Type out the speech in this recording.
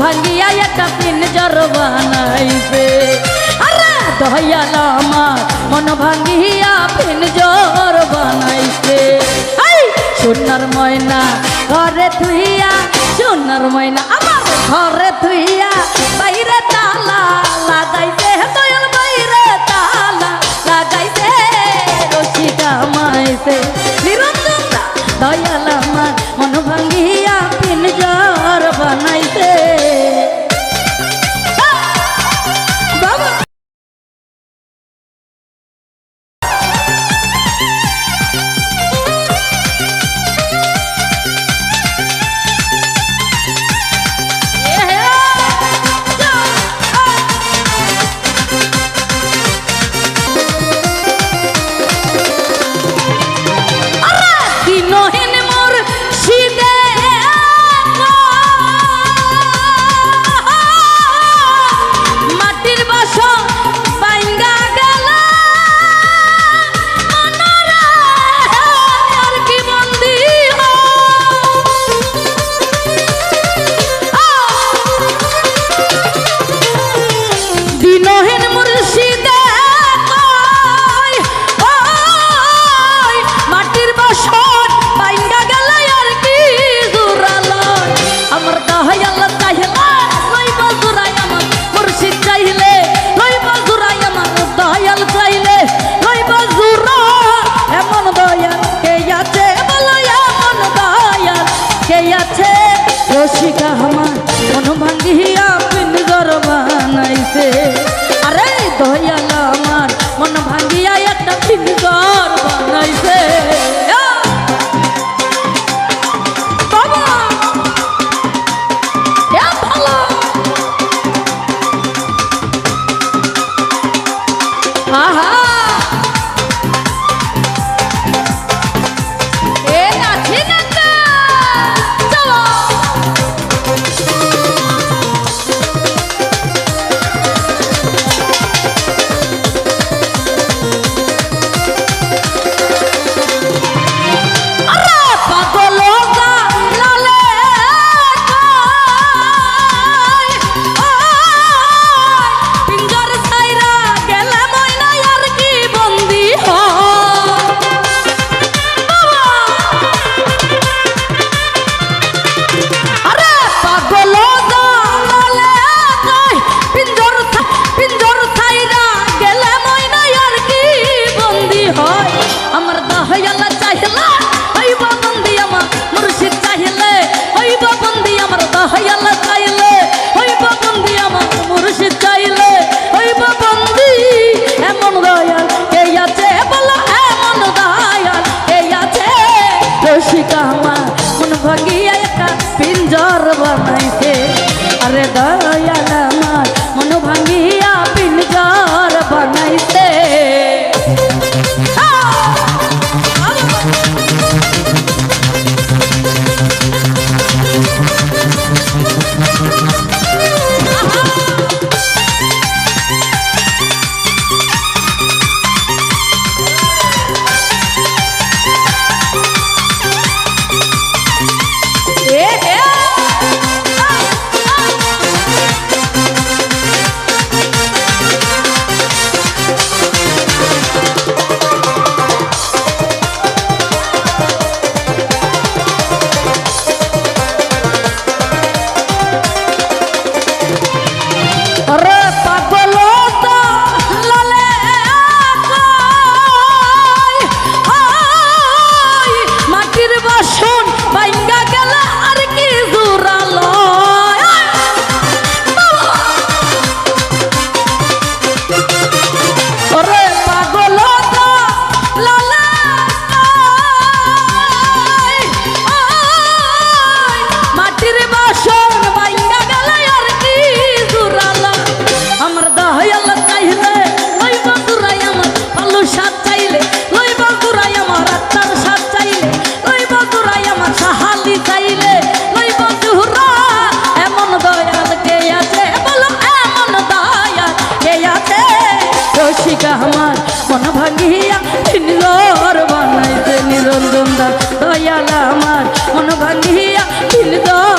ভাঙিয়া একটা পিঞ্জর বানাইছে আরে দয়াল আমার মন ভাঙিয়া পিঞ্জর বানাইছে সোনার ময়না ঘরে ধুইয়া সোনার ময়না কৌশিকা আমার মন ভাঙ্গিয়া পিঞ্জর বানাইছে। আরে দয়া রাখিয়া দিলদর বানাইতে নিরঞ্জন দয়াল আমার মন ভাঙিয়া দিলদর